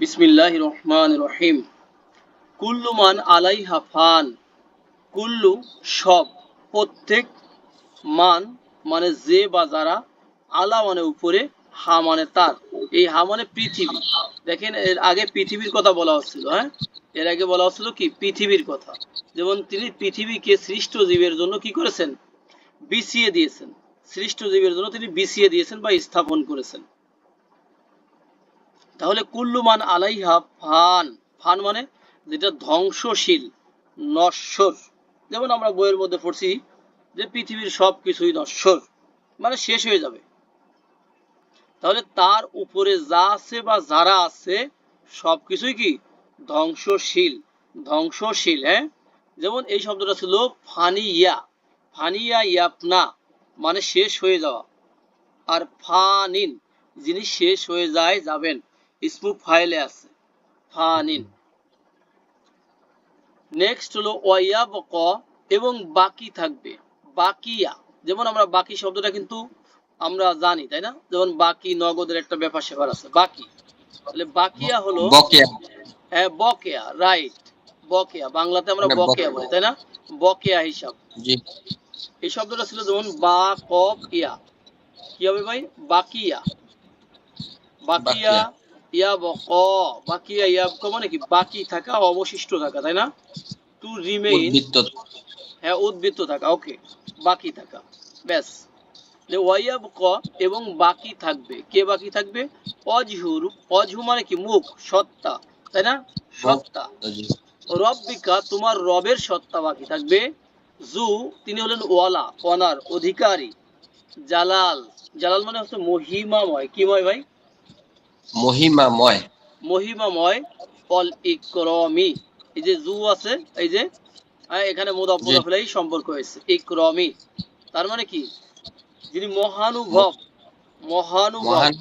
বিসমিল্লাহ রহমান রহিম। কুল্লু মান আলাইহা ফান। কুল্লু সব, প্রত্যেক মান মানে যে বা যারা, আলা মানে উপরে, হা মানে তার। এই হা মানে পৃথিবী। দেখেন, এর আগে পৃথিবীর কথা বলা হচ্ছিল হ্যাঁ? এর আগে বলা হচ্ছিল কি? পৃথিবীর কথা। যেমন তিনি পৃথিবীকে সৃষ্ট জীবের জন্য কি করেছেন? বিছিয়ে দিয়েছেন। সৃষ্ট জীবের জন্য তিনি বিছিয়ে দিয়েছেন বা স্থাপন করেছেন। তাহলে কুল্লুমান আলাইহা ফান। ফান মানে যেটা ধ্বংসশীল, নশ্বর। যেমন আমরা বইয়ের মধ্যে পড়ছি যে পৃথিবীর সব কিছুই নশ্বর মানে শেষ হয়ে যাবে। তাহলে তার উপরে যা আছে বা যারা আছে, সবকিছুই কি? ধ্বংসশীল ধ্বংসশীল হ্যাঁ? যেমন এই শব্দটা ছিল ফানিয়া। ফানিয়া ইয়াপনা মানে শেষ হয়ে যাওয়া। আর ফানিন, যিনি শেষ হয়ে যায়, যাবেন। স্মুক ফাইলে আছে। ফানিন নেক্সট হলো ওয়াইয়াব ক এবং বাকি থাকবে। বাকিয়া যেমন আমরা বাকি শব্দটা কিন্তু আমরা জানি তাই না? যেমন বাকি নগদের একটা ব্যাপার সেবার আছে বাকি। তাহলে বাকিয়া হলো বকেয়া। হ্যাঁ বকেয়া রাইট। বকেয়া বাংলাতে আমরা মানে বকেয়া। বলি তাই না? বকেয়া হিসাব। জি। এই শব্দটা ছিল যেমন বা কফ ইয়া কি হবে ভাই? বাকিয়া। বাকিয়া। বাকিয়া মানে কি? বাকি থাকা অবশিষ্ট থাকা তাই না? টু রিমেইন হ্যাঁ উদ্বৃত্ত থাকা ওকে বাকি থাকা ব্যাস। যে ওয়াইয়াব ক এবং বাকি থাকবে। কে বাকি থাকবে? অজহুর অজহু মানে কি? মুখ সত্তা তাই না? সত্তা। রব্বিকা তোমার রবের সত্তা বাকি থাকবে। জু তিনি হলেন ওয়ালা অনার অধিকারী জালাল। জালাল মানে হচ্ছে মহিমাময়। কিময় ভাই? মহিমাময়। মহিমাময় অল ইকরমি। এই যে জু আছে এই যে হ্যাঁ, এখানে সম্পর্ক হয়েছে। ইকরমি। তার মানে কি? যিনি মহানুভব মহানুভব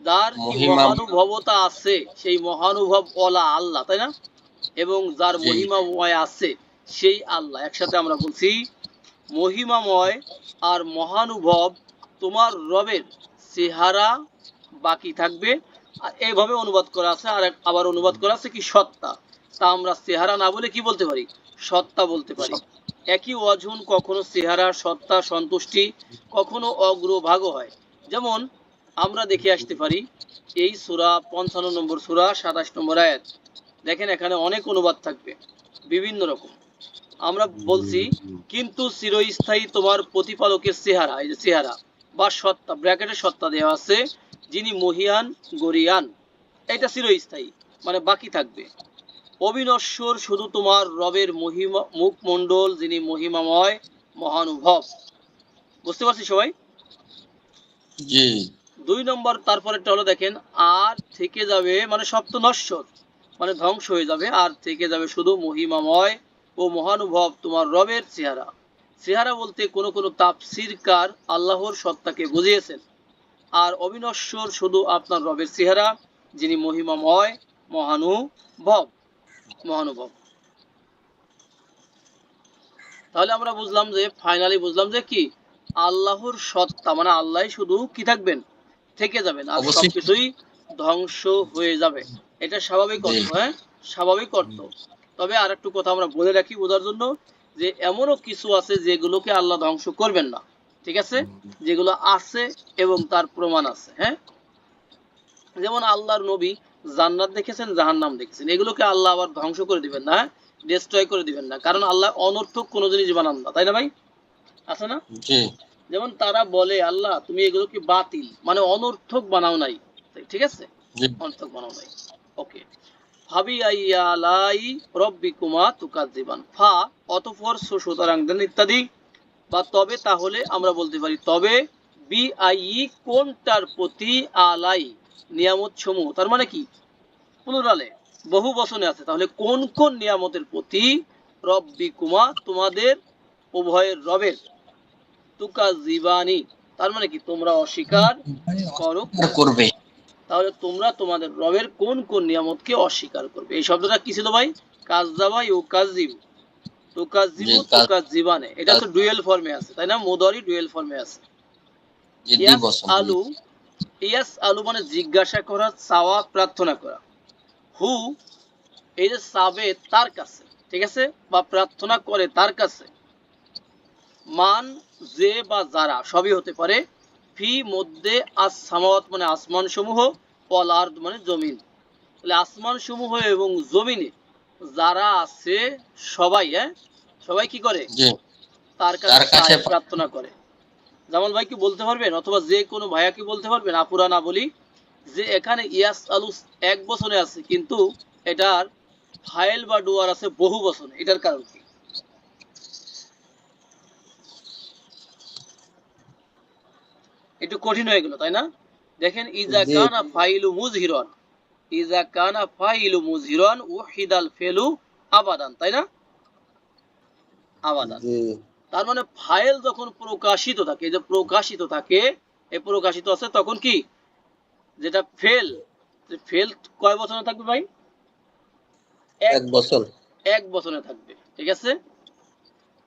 যার মহানুভবতা আছে সেই মহানুভব ওলা আল্লাহ তাই না? এবং যার। মহিমাময় আছে সেই আল্লাহ। একসাথে আমরা বলছি মহিমাময় আর মহানুভব তোমার রবের চেহারা বাকি থাকবে। এইভাবে অনুবাদ করা আছে, আর আবার অনুবাদ করা আছে কি সত্তা? তা আমরা চেহারা না বলে কি বলতে পারি? সত্তা বলতে পারি। একই অঝুন কখনো চেহারা, সত্তা, সন্তুষ্টি, কখনো অগ্রভাগ হয়। যেমন আমরা দেখে আসতে পারি, এই সূরা পঞ্চান্ন নম্বর সূরা, সাতাশ নম্বর আয়াত। দেখেন এখানে অনেক অনুবাদ থাকবে, বিভিন্ন রকম। আমরা বলছি, কিন্তু চিরস্থায়ী তোমার প্রতিপালকের চেহারা, এই যে চেহারা বা সত্তা ব্র্যাকেটে সত্তা দেওয়া আছে যিনি মহিয়ান গরিয়ান এটা চিরস্থায়ী মানে বাকি থাকবে। অবিনশ্বর শুধু তোমার রবের মহিমা মুখমণ্ডল যিনি মহিমাময় মহানুভব। বুঝতে পারছি সবাই? জি। দুই নম্বর তারপরেরটা হলো দেখেন আর থেকে যাবে মানে সব তো নশ্বর মানে ধ্বংস হয়ে যাবে আর থেকে যাবে শুধু মহিমাময় ও মহানুভব তোমার রবের চেহারা। চেহারা বলতে কোনো কোনো তাপসিরকার আল্লাহর সত্তাকে বুঝিয়েছেন। আর অবিনশ্বর শুধু আপনার রবের চেহারা যিনি মহিমাময় মহানুভব মহানুভব। তাহলে আমরা বুঝলাম যে ফাইনালি বুঝলাম যে কি? আল্লাহর সত্তা মানে আল্লাহ শুধু কি থাকবেন? থেকে যাবেন আর সবকিছুই ধ্বংস হয়ে যাবে। এটা স্বাভাবিক অর্থ হ্যাঁ? স্বাভাবিক অর্থ। তবে আর একটু কথা আমরা বলে রাখি বোঝার জন্য যে এমনও কিছু আছে যেগুলোকে আল্লাহ ধ্বংস করবেন না। ঠিক আছে? যেগুলো আছে এবং তার প্রমাণ আছে হ্যাঁ? যেমন আল্লাহর নবী জান্নাত দেখেছেন জাহান্নাম দেখেছেন। এগুলোকে আল্লাহ আবার ধ্বংস করে দিবেন না ডিস্ট্রয় করে দিবেন না। কারণ আল্লাহ অনর্থক কোনো জিনিস বানান না তাই না ভাই? আছে না? যেমন তারা বলে আল্লাহ তুমি এগুলো কি বাতিল? মানে অনর্থক বানাও নাই। ঠিক আছে? অনর্থক বানাও নাই। ওকে। ফাবি আইয়ালাই রব্বিকুমা তুকাজ্জিবান ফা অতঃপর সুতরাং ইত্যাদি। বা তবে তাহলে আমরা বলতে পারি তবে বি আই কোনটার প্রতি আলাই নিয়ামত সমূহ তার মানে কি? পুনরালে বহু বচনে আছে তাহলে কোন কোন নিয়ামতের প্রতি রব্বিকুমা তোমাদের উভয়ের রবের? তুকা জীবানী তার মানে কি? তোমরা অস্বীকার করো। করবে। তাহলে তোমরা তোমাদের রবের কোন কোন নিয়ামতকে অস্বীকার করবে? এই শব্দটা কি ছিল ভাই? কাজদাবা ইউ কাজিব তো কাজিবু জি, তো কাজ- কাজিবানে এটা তো ডুয়েল ফর্মে আছে তাই না? মোদরি ডুয়েল ফর্মে আছে। ইয়াস আলু ইয়াস আলু মানে জিজ্ঞাসা করা চাওয়া প্রার্থনা করা। হু এই যে চাবে তার কাছে ঠিক আছে? বা প্রার্থনা করে তার কাছে। মান যে বা যারা সবই হতে পারে। ফি মধ্যে আস সামাওয়াত মানে আসমান সমূহ পল আর্দ মানে জমিন। তাহলে আসমান সমূহ এবং জমিনে যারা আছে সবাই হ্যাঁ? সবাই কি করে? তার কাছে প্রার্থনা করে। জামাল ভাই কি বলতে পারবেন? অথবা যে কোনো ভাইয়া কি বলতে পারবেন? আপুরা না বলি। যে এখানে ইয়াস আলুস এক বছরে আছে কিন্তু এটার ফাইল বা ডুয়ার আছে বহু বছরে। এটার কারণ কি? একটু কঠিন হয়ে গেল তাই না? দেখেন ইজা। কানা ফাইলু মুজহিরন। ইজা কানা ফাইলু ওয়াহিদাল ফেলু আবাদান তাই না? আবাদান। তার মানে ফাইল যখন প্রকাশিত থাকে যে প্রকাশিত থাকে এই প্রকাশিত আছে তখন কি? যেটা ফেল ফেল কয় বছরে থাকবে ভাই? এক বছর। এক বছরে থাকবে ঠিক আছে?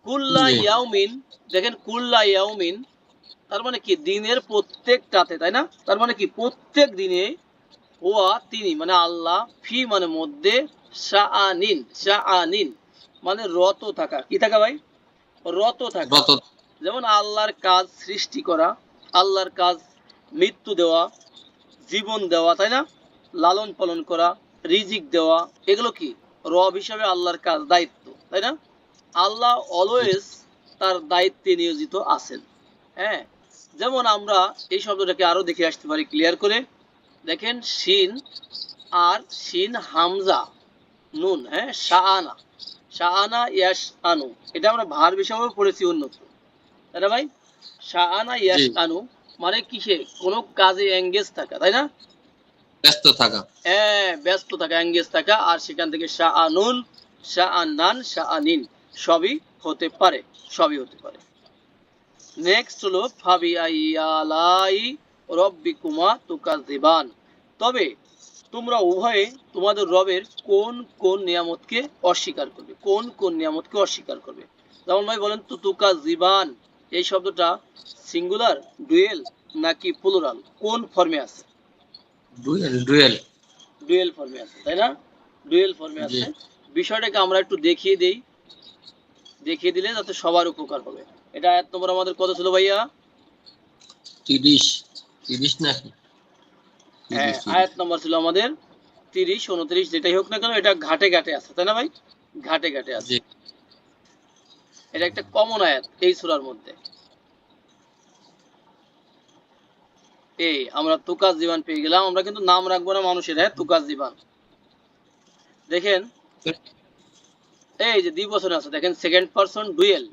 কুল্লা। ইয়াউমিন দেখেন কুল্লা ইয়াউমিন তার মানে কি? দিনের প্রত্যেকটাতে তাই না? তার মানে কি? প্রত্যেক দিনে ওয়া তিনি মানে আল্লাহ ফি মানে মধ্যে শাআনিন শাআনিন মানে রত থাকা। কি থাকা ভাই? রত থাকা। যেমন আল্লাহর কাজ সৃষ্টি করা আল্লাহর কাজ মৃত্যু দেওয়া জীবন দেওয়া তাই না? লালন পালন করা রিজিক দেওয়া এগুলো কি? রব হিসাবে আল্লাহর কাজ দায়িত্ব তাই না? আল্লাহ অলওয়েজ তার দায়িত্বে নিয়োজিত আছেন। হ্যাঁ? যেমন আমরা এই শব্দটাকে আরও দেখে আসতে পারি ক্লিয়ার করে। দেখেন শিন আর শিন হামজা নুন হ্যাঁ শাহানা শাহানা ইয়াস আনু এটা আমরা ভার হিসাবেও পড়েছি উন্নত। তাই না ভাই? শাহানা ইয়াস আনু মানে কিসে? কোনো কাজে এঙ্গেজ থাকা তাই না ব্যস্ত থাকা। হ্যাঁ ব্যস্ত থাকা এঙ্গেজ থাকা। আর সেখান থেকে শাহ আনুন শাহ আন্নান শাহ আনিন সবই হতে পারে সবই হতে পারে। নেক্সট হলো ফাবি আইয়ালাই রব্বিকুমা তুকাজিবান তবে তোমরা উভয়ে তোমাদের রবের কোন কোন নিয়ামতকে অস্বীকার করবে? কোন কোন নিয়ামতকে অস্বীকার করবে? যেমন ভাই বলেন তো তুকা জিবান এই শব্দটা সিঙ্গুলার ডুয়েল নাকি প্লুরাল? কোন ফর্মে আছে? Dual dual. ডুয়েল ফর্মে আছে তাই না? ডুয়েল ফর্মে আছে। বিষয়টাকে আমরা একটু দেখিয়ে দেই। দেখিয়ে দিলে যাতে সবার উপকার হবে। এটা আয়াত নম্বর আমাদের কত ছিল ভাইয়া? তিরিশ। তিরিশ নাকি? হ্যাঁ। আয়াত নম্বর ছিল আমাদের তিরিশ উনত্রিশ যেটাই হোক না কেন এটা ঘাটে ঘাটে আছে তাই না ভাই? ঘাটে ঘাটে আছে। এটা একটা কমন আয়াত এই সূরার মধ্যে। এই আমরা তুকাজ জীবান পেয়ে গেলাম আমরা কিন্তু নাম রাখব না মানুষের হ্যাঁ তুকাজ জীবান। দেখেন এই যে দুই বছর আছে দেখেন second person dual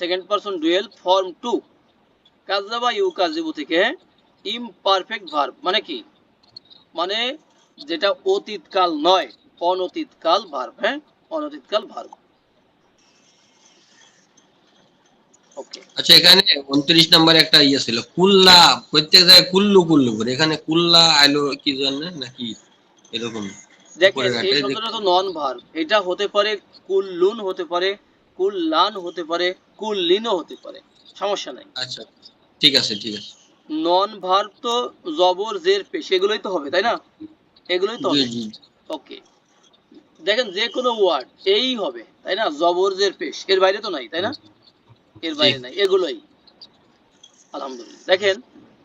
second person dual form two কাজাবা ইউ কাজিবু থেকে ইমপারফেক্ট ভার্ব মানে কি? মানে যেটা অতীতকাল নয় অনতীতকাল ভার্ব হ্যাঁ? অনতীতকাল ভার্ব আচ্ছা এখানে উনত্রিশ নাম্বার একটা ইয়ে ছিল কুল্লা প্রত্যেক জায়গায় কুল্লু কুল্লু করে এখানে কুল্লা আইলো কি জানেন নাকি এরকম দেখেন এই শব্দটা তো নন ভার্ব এটা হতে পারে কুল্লুন হতে পারে কুল্লান হতে পারে কুল্লিনও হতে পারে সমস্যা নাই। আচ্ছা ঠিক আছে ঠিক আছে। নন ভার্ব তো জবর জের পেশ এগুলোই তো হবে তাই না? এগুলোই তো ওকে দেখেন যে কোনো ওয়ার্ড এই হবে তাই না? জবর জের পেশ এর বাইরে তো নাই তাই না? এর বাইরে নাই এগুলোই। আলহামদুলিল্লাহ। দেখেন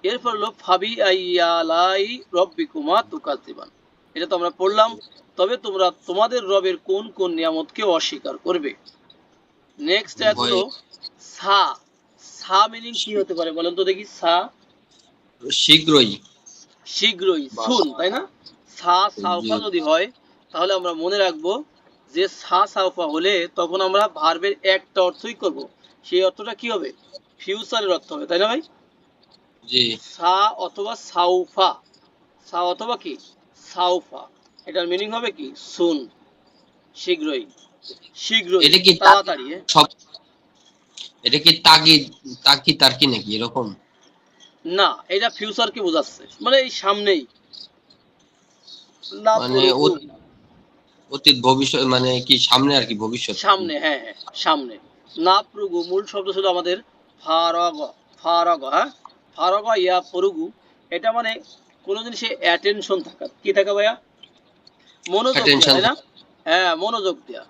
এরপর হলো ফাবি আইয়ালাই রব্বিকুমা তুকাজিবান এটা তো আমরা পড়লাম তবে তোমরা তোমাদের রবের কোন কোন নিয়ামতকে অস্বীকার করবে? নেক্সট হলো সা। সা মিনিং কি হতে পারে বলেন তো দেখি সা। শীঘ্রই। শীঘ্রই সুন তাই না? সা সাউফা যদি হয় তাহলে আমরা মনে রাখব যে সা সাউফা হলে তখন আমরা ভার্বের একটা অর্থই করব। সেই অর্থটা কি হবে? ফিউচারের অর্থ হবে তাই না ভাই? জি। সা অথবা সাউফা সা অথবা কি? সাউফা এটার মিনিং হবে কি? সুন শীঘ্রই। শীঘ্রই এটা কি তাড়াতাড়ি হ্যাঁ? সব এটা কি তাকি তাকি তার্কি নাকি? এরকম? না এটা ফিউচারকে বোঝাচ্ছে। মানে এই সামনেই। না মানে অতীত ভবিষ্যৎ মানে কি সামনে আর কি ভবিষ্যৎ? সামনে হ্যাঁ হ্যাঁ সামনে। না প্রুগু মূল শব্দ ছিল আমাদের ফারগ ফারগ হ্যাঁ? ফারগ ইয়া পরুগু। এটা মানে কোনো জিনিসে অ্যাটেনশন থাকা। কি থাকা ভাইয়া? মনোযোগ তাই না? হ্যাঁ মনোযোগ দেয়া।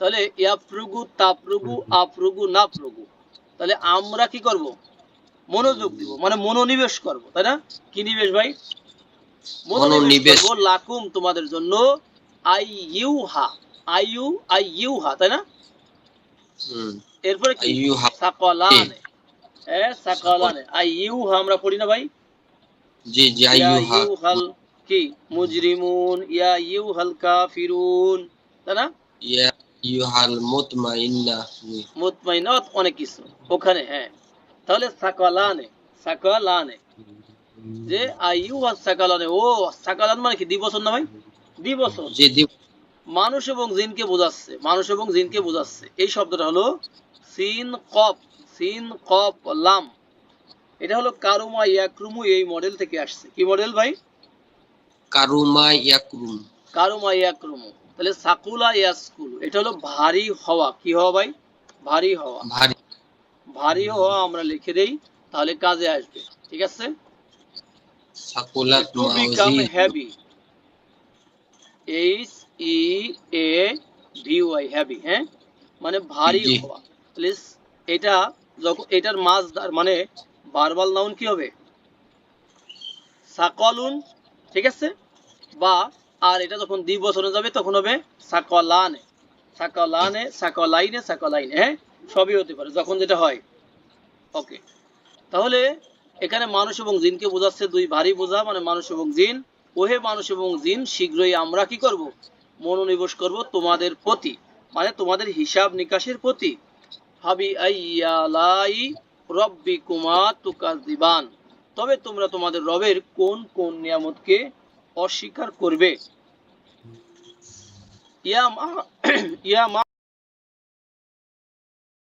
তাহলে ইয়া ইয়াফরুগু তাফরুগু আফরুগু নাফরুগু তাহলে আমরা কি করব? মনোযোগ দিব মানে মনোনিবেশ করব তাই না? কি নিবেশ ভাই? মনোনিবেশ। করব লাকুম তোমাদের জন্য আই ইউহা আই ইউ আই ইউহা তাই না? এরপরে কি? সাকালানে। এ সাকালানে। আই ইউহা আমরা পড়ি না ভাই? জি জি ইয়া আইয়ুহা। ইউহাল কি? মুজরিমুন ইয়া ইউহাল কাফিরুন তাই না? ইয়া আইয়ুহাল মুতমাইন্না জি মুতমাইনাত অনেক কিছু। ওখানে হ্যাঁ। তাহলে সাকালানে সাকালানে। যে আইয়ুহা সাকালানে ও সাকালান মানে কি? দিবসন না ভাই? দিবসন জি মানুষ এবং জিনকে বোঝাচ্ছে মানুষ এবং জিনকে বোঝাচ্ছে। এই শব্দটা হলো সিন কপ সিন কপ লাম। এটা হলো কারুমা ইয়াকরুমু এই মডেল থেকে আসছে। কি মডেল ভাই? কারুমা ইয়াকরুম। কারুমা ইয়াকরুমু। তাহলে সাকুলা ইয়াসকুল এটা হলো ভারী হওয়া। কি হওয়া ভাই? ভারী হওয়া। ভারী ভারী হওয়া আমরা লিখে দেই তাহলে কাজে আসবে ঠিক আছে? সাকুলাত to become মাউজি। H E A V Y heavy হ্যাঁ? মানে ভারী হওয়া। প্লিজ এটা যখন এটার মাছদার মানে বারবাল নাউন কি হবে? সাকলুন ঠিক আছে? বা আর এটা যখন দ্বি বছরে যাবে তখন হবে সাকলানে। সাকলানে সাকলাইনে সাকলাইনে হ্যাঁ? সবই হতে পারে, যখন যেটা হয়। ওকে তাহলে এখানে মানুষ এবং জিনকে বোঝাচ্ছে দুই ভারী বোঝা মানে মানুষ এবং জিন। ওহে মানুষ এবং জিন, শীঘ্রই আমরা কি করব? মনোনিবেশ করব তোমাদের প্রতি মানে তোমাদের হিসাব নিকাশের প্রতি। হাবি আইয়ালাই রব্বি কুমা তুকাজিবান তবে তোমরা তোমাদের রবের কোন কোন নিয়ামতকে অস্বীকার করবে? ইয়া মা ইয়া মা